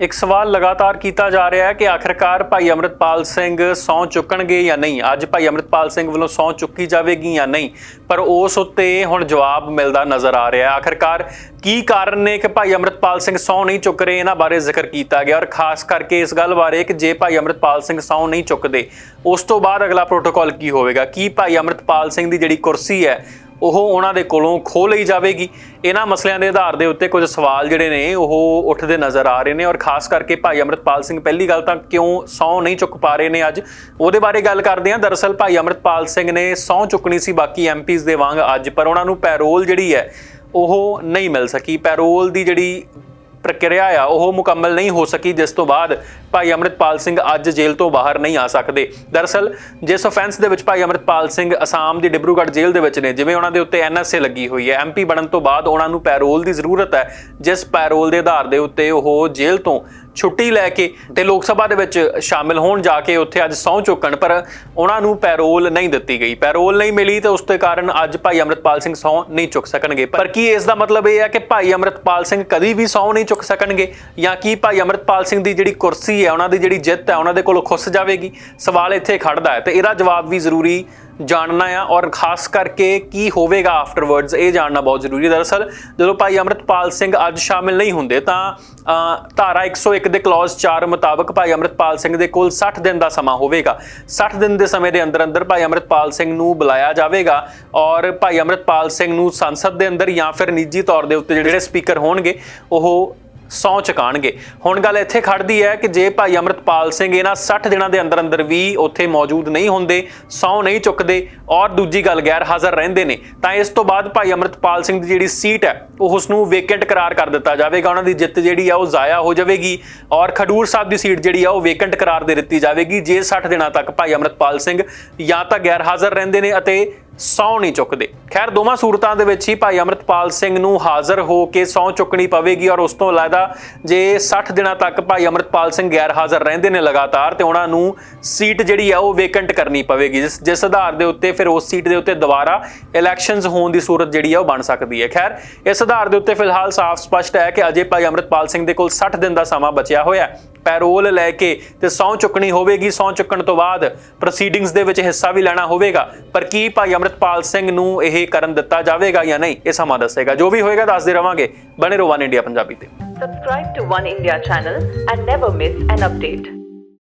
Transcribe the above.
ਇੱਕ ਸਵਾਲ ਲਗਾਤਾਰ ਕੀਤਾ ਜਾ ਰਿਹਾ ਹੈ ਕਿ ਆਖਰਕਾਰ ਭਾਈ ਅਮਰਿਤਪਾਲ ਸਿੰਘ ਸੌ ਚੁੱਕਣਗੇ ਜਾਂ ਨਹੀਂ? ਅੱਜ ਭਾਈ ਅਮਰਿਤਪਾਲ ਸਿੰਘ ਵੱਲੋਂ ਸੌ ਚੁੱਕੀ ਜਾਵੇਗੀ ਜਾਂ ਨਹੀਂ? ਪਰ ਉਸ ਉੱਤੇ ਹੁਣ ਜਵਾਬ ਮਿਲਦਾ ਨਜ਼ਰ ਆ ਰਿਹਾ ਹੈ। ਆਖਰਕਾਰ ਕੀ ਕਾਰਨ ਨੇ ਕਿ ਭਾਈ ਅਮਰਿਤਪਾਲ ਸਿੰਘ ਸੌ ਨਹੀਂ ਚੁੱਕ ਰਹੇ? ਇਹਨਾਂ ਬਾਰੇ ਜ਼ਿਕਰ ਕੀਤਾ ਗਿਆ ਔਰ ਖਾਸ ਕਰਕੇ ਇਸ ਗੱਲ ਬਾਰੇ ਕਿ ਜੇ ਭਾਈ ਅਮਰਿਤਪਾਲ ਸਿੰਘ ਸੌ ਨਹੀਂ ਚੁੱਕਦੇ, ਉਸ ਤੋਂ ਬਾਅਦ ਅਗਲਾ ਪ੍ਰੋਟੋਕਾਲ ਕੀ ਹੋਵੇਗਾ? ਕੀ ਭਾਈ ਅਮਰਿਤਪਾਲ ਸਿੰਘ ਦੀ ਜਿਹੜੀ ਕੁਰਸੀ ਹੈ ਉਹ ਉਹਨਾਂ ਦੇ ਕੋਲੋਂ ਖੋਹ ਲਈ ਜਾਵੇਗੀ। ਇਹਨਾਂ ਮਸਲਿਆਂ ਦੇ ਆਧਾਰ ਦੇ ਉੱਤੇ ਕੁਝ ਸਵਾਲ ਜਿਹੜੇ ਨੇ, ਉਹ ਉੱਠਦੇ ਨਜ਼ਰ ਆ ਰਹੇ ਨੇ ਔਰ ਖਾਸ ਕਰਕੇ ਭਾਈ ਅਮਰਿਤਪਾਲ ਸਿੰਘ ਪਹਿਲੀ ਗੱਲ ਤਾਂ ਕਿਉਂ ਸਹੁੰ ਨਹੀਂ ਚੁੱਕ ਪਾ ਰਹੇ ਨੇ ਅੱਜ? ਉਹਦੇ ਬਾਰੇ ਗੱਲ ਕਰਦੇ ਹਾਂ। ਦਰਅਸਲ ਭਾਈ ਅਮਰਿਤਪਾਲ ਸਿੰਘ ਨੇ ਸਹੁੰ ਚੁੱਕਣੀ ਸੀ ਬਾਕੀ ਐਮਪੀਜ਼ ਦੇ ਵਾਂਗ ਅੱਜ, ਪਰ ਉਹਨਾਂ ਨੂੰ ਪੈਰੋਲ ਜਿਹੜੀ ਹੈ, ਉਹ ਨਹੀਂ ਮਿਲ ਸਕੀ। ਪੈਰੋਲ ਦੀ ਜਿਹੜੀ ਪ੍ਰਕਿਰਿਆ ਆ, ਉਹ ਮੁਕੰਮਲ ਨਹੀਂ ਹੋ ਸਕੀ, ਜਿਸ ਤੋਂ ਬਾਅਦ ਭਾਈ ਅਮਰਿਤਪਾਲ ਸਿੰਘ ਅੱਜ ਜੇਲ੍ਹ ਤੋਂ ਬਾਹਰ ਨਹੀਂ ਆ ਸਕਦੇ। ਦਰਅਸਲ, ਜਿਸ ਅਫੈਂਸ ਦੇ ਵਿੱਚ ਭਾਈ ਅਮਰਿਤਪਾਲ ਸਿੰਘ ਅਸਾਮ ਦੀ ਡਿਬਰੂਗੜ੍ਹ ਜੇਲ੍ਹ ਦੇ ਵਿੱਚ ਨੇ, ਜਿਵੇਂ ਉਹਨਾਂ ਦੇ ਉੱਤੇ ਐਨਐਸਏ ਲੱਗੀ ਹੋਈ ਹੈ ਐਮਪੀ ਬਣਨ ਤੋਂ ਬਾਅਦ ਉਹਨਾਂ ਨੂੰ ਪੈਰੋਲ ਦੀ ਜ਼ਰੂਰਤ ਹੈ, ਜਿਸ ਪੈਰੋਲ ਦੇ ਆਧਾਰ ਦੇ ਉੱਤੇ ਉਹ ਜੇਲ੍ਹ ਤੋਂ ਛੁੱਟੀ ਲੈ ਕੇ ਤੇ ਲੋਕ ਸਭਾ ਦੇ ਵਿੱਚ ਸ਼ਾਮਿਲ ਹੋਣ ਜਾ ਕੇ ਉੱਥੇ ਅੱਜ ਸਹੁੰ ਚੁੱਕਣ, ਪਰ ਉਹਨਾਂ ਨੂੰ ਪੈਰੋਲ ਨਹੀਂ ਦਿੱਤੀ ਗਈ। ਪੈਰੋਲ ਨਹੀਂ ਮਿਲੀ ਤੇ ਉਸ ਦੇ ਕਾਰਨ ਅੱਜ ਭਾਈ ਅਮਰਿਤਪਾਲ ਸਿੰਘ ਸਹੁੰ ਨਹੀਂ ਚੁੱਕ ਸਕਣਗੇ। ਪਰ ਕੀ ਇਸ ਦਾ ਮਤਲਬ ਇਹ ਹੈ ਕਿ ਭਾਈ ਅਮਰਿਤਪਾਲ ਸਿੰਘ ਕਦੀ ਵੀ ਸਹੁੰ ਨਹੀਂ ਚੁੱਕ ਸਕਣਗੇ? ਜਾਂ ਕੀ ਭਾਈ ਅਮਰਿਤਪਾਲ ਸਿੰਘ ਦੀ ਜਿਹੜੀ ਕੁਰਸੀ ਹੈ, ਉਹਨਾਂ ਦੀ ਜਿਹੜੀ ਜਿੱਤ ਹੈ, ਉਹਨਾਂ ਦੇ ਕੋਲੋਂ ਖੁੱਸ ਜਾਵੇਗੀ? ਸਵਾਲ ਇੱਥੇ ਖੜਦਾ ਹੈ ਤੇ ਇਹਦਾ ਜਵਾਬ ਵੀ ਜ਼ਰੂਰੀ ਜਾਣਨਾ ਆ ਔਰ ਖਾਸ ਕਰਕੇ ਕੀ ਹੋਵੇਗਾ ਆਫਟਰਵਰਡਸ ਇਹ ਜਾਣਨਾ ਬਹੁਤ ਜ਼ਰੂਰੀ ਹੈ। ਦਰਅਸਲ ਜਦੋਂ ਭਾਈ ਅਮਰਿਤਪਾਲ ਸਿੰਘ ਅੱਜ ਸ਼ਾਮਿਲ ਨਹੀਂ ਹੁੰਦੇ ਤਾਂ ਅ, ਧਾਰਾ 101 ਦੇ ਕਲੌਜ਼ 4 ਮੁਤਾਬਕ ਭਾਈ ਅਮਰਿਤਪਾਲ ਸਿੰਘ ਦੇ ਕੋਲ 60 ਦਿਨ ਦਾ ਸਮਾਂ ਹੋਵੇਗਾ। 60 ਦਿਨ ਦੇ ਸਮੇਂ ਦੇ ਅੰਦਰ ਅੰਦਰ ਭਾਈ ਅਮਰਿਤਪਾਲ ਸਿੰਘ ਨੂੰ ਬੁਲਾਇਆ ਜਾਵੇਗਾ ਔਰ ਭਾਈ ਅਮਰਿਤਪਾਲ ਸਿੰਘ ਨੂੰ ਸੰਸਦ ਦੇ ਅੰਦਰ ਜਾਂ ਫਿਰ ਨਿੱਜੀ ਤੌਰ ਦੇ ਉੱਤੇ ਜਿਹੜੇ ਸਪੀਕਰ ਹੋਣਗੇ ਉਹ ਸੌ ਚੁਕਾਣਗੇ। ਹੁਣ ਗੱਲ ਇੱਥੇ ਖੜਦੀ ਹੈ ਕਿ ਜੇ ਭਾਈ ਅਮਰਿਤਪਾਲ ਸਿੰਘ ਇਹਨਾਂ 60 ਦਿਨਾਂ ਦੇ ਅੰਦਰ ਅੰਦਰ ਵੀ ਉੱਥੇ ਮੌਜੂਦ ਨਹੀਂ ਹੁੰਦੇ, ਸੌ ਨਹੀਂ ਚੁੱਕਦੇ ਔਰ ਦੂਜੀ ਗੱਲ ਗੈਰ ਹਾਜ਼ਰ ਰਹਿੰਦੇ ਨੇ, ਤਾਂ ਇਸ ਤੋਂ ਬਾਅਦ ਭਾਈ ਅਮਰਿਤਪਾਲ ਸਿੰਘ ਦੀ ਜਿਹੜੀ ਸੀਟ ਹੈ, ਉਹ ਉਸ ਨੂੰ ਵੇਕੈਂਟ ਕਰਾਰ ਕਰ ਦਿੱਤਾ ਜਾਵੇਗਾ। ਉਹਨਾਂ ਦੀ ਜਿੱਤ ਜਿਹੜੀ ਆ, ਉਹ ਜ਼ਾਇਆ ਹੋ ਜਾਵੇਗੀ ਔਰ ਖਡੂਰ ਸਾਹਿਬ ਦੀ ਸੀਟ ਜਿਹੜੀ ਆ, ਉਹ ਵੇਕੈਂਟ ਕਰਾਰ ਦੇ ਦਿੱਤੀ ਜਾਵੇਗੀ। ਜੇ 60 ਦਿਨਾਂ ਤੱਕ ਭਾਈ ਅਮਰਿਤਪਾਲ ਸਿੰਘ ਜਾਂ ਤਾਂ ਗੈਰ ਹਾਜ਼ਰ ਰਹਿੰਦੇ ਨੇ ਅਤੇ ਸੌ ਨਹੀਂ ਚੁੱਕਦੇ। ਖੈਰ, ਦੋਵਾਂ ਸੂਰਤਾਂ ਦੇ ਵਿੱਚ ਹੀ ਭਾਈ ਅਮਰਿਤਪਾਲ ਸਿੰਘ ਨੂੰ ਹਾਜ਼ਰ ਹੋ ਕੇ ਸੌ ਚੁੱਕਣੀ ਪਵੇਗੀ ਔਰ ਉਸ ਤੋਂ ਇਲਾਵਾ ਜੇ 60 ਦਿਨਾਂ ਤੱਕ ਭਾਈ ਅਮਰਿਤਪਾਲ ਸਿੰਘ ਗੈਰ ਹਾਜ਼ਰ ਰਹਿੰਦੇ ਨੇ ਲਗਾਤਾਰ, ਤੇ ਉਹਨਾਂ ਨੂੰ ਸੀਟ ਜਿਹੜੀ ਆ ਉਹ ਵੇਕੈਂਟ ਕਰਨੀ ਪਵੇਗੀ। ਜਿਸ ਜਿਸ ਆਧਾਰ ਦੇ ਉੱਤੇ ਫਿਰ ਉਸ ਸੀਟ ਦੇ ਉੱਤੇ ਦੁਬਾਰਾ ਇਲੈਕਸ਼ਨਸ ਹੋਣ ਦੀ ਸੂਰਤ ਜਿਹੜੀ ਆ ਉਹ ਬਣ ਸਕਦੀ ਹੈ। ਖੈਰ, ਇਸ ਆਧਾਰ ਦੇ ਉੱਤੇ ਫਿਲਹਾਲ ਸਾਫ਼ ਸਪਸ਼ਟ ਹੈ ਕਿ ਅਜੇ ਭਾਈ ਅਮਰਿਤਪਾਲ ਸਿੰਘ ਦੇ ਕੋਲ 60 ਦਿਨ ਦਾ ਸਮਾਂ ਬਚਿਆ ਹੋਇਆ ਪੈਰੋਲ ਲੈ ਕੇ ਤੇ ਸੌ ਚੁੱਕਣੀ ਹੋਵੇਗੀ। ਸੌ ਚੁੱਕਣ ਤੋਂ ਬਾਅਦ ਪ੍ਰੋਸੀਡਿੰਗਸ ਦੇ ਵਿੱਚ ਹਿੱਸਾ ਵੀ ਲੈਣਾ ਹੋਵੇਗਾ। ਪਰ ਕੀ ਭਾਈ ਅਮਰਿਤਪਾਲ ਸਿੰਘ ਨੂੰ ਇਹ ਕਰਨ ਦਿੱਤਾ ਜਾਵੇਗਾ ਜਾਂ ਨਹੀਂ, ਇਹ ਸਮਾਂ ਦੱਸੇਗਾ। ਜੋ ਵੀ ਹੋਏਗਾ ਦੱਸਦੇ ਰਵਾਂਗੇ। ਬਣੇ ਰਹੋ ਵਨ ਇੰਡੀਆ ਪੰਜਾਬੀ ਤੇ। Subscribe to One India channel and never miss an update.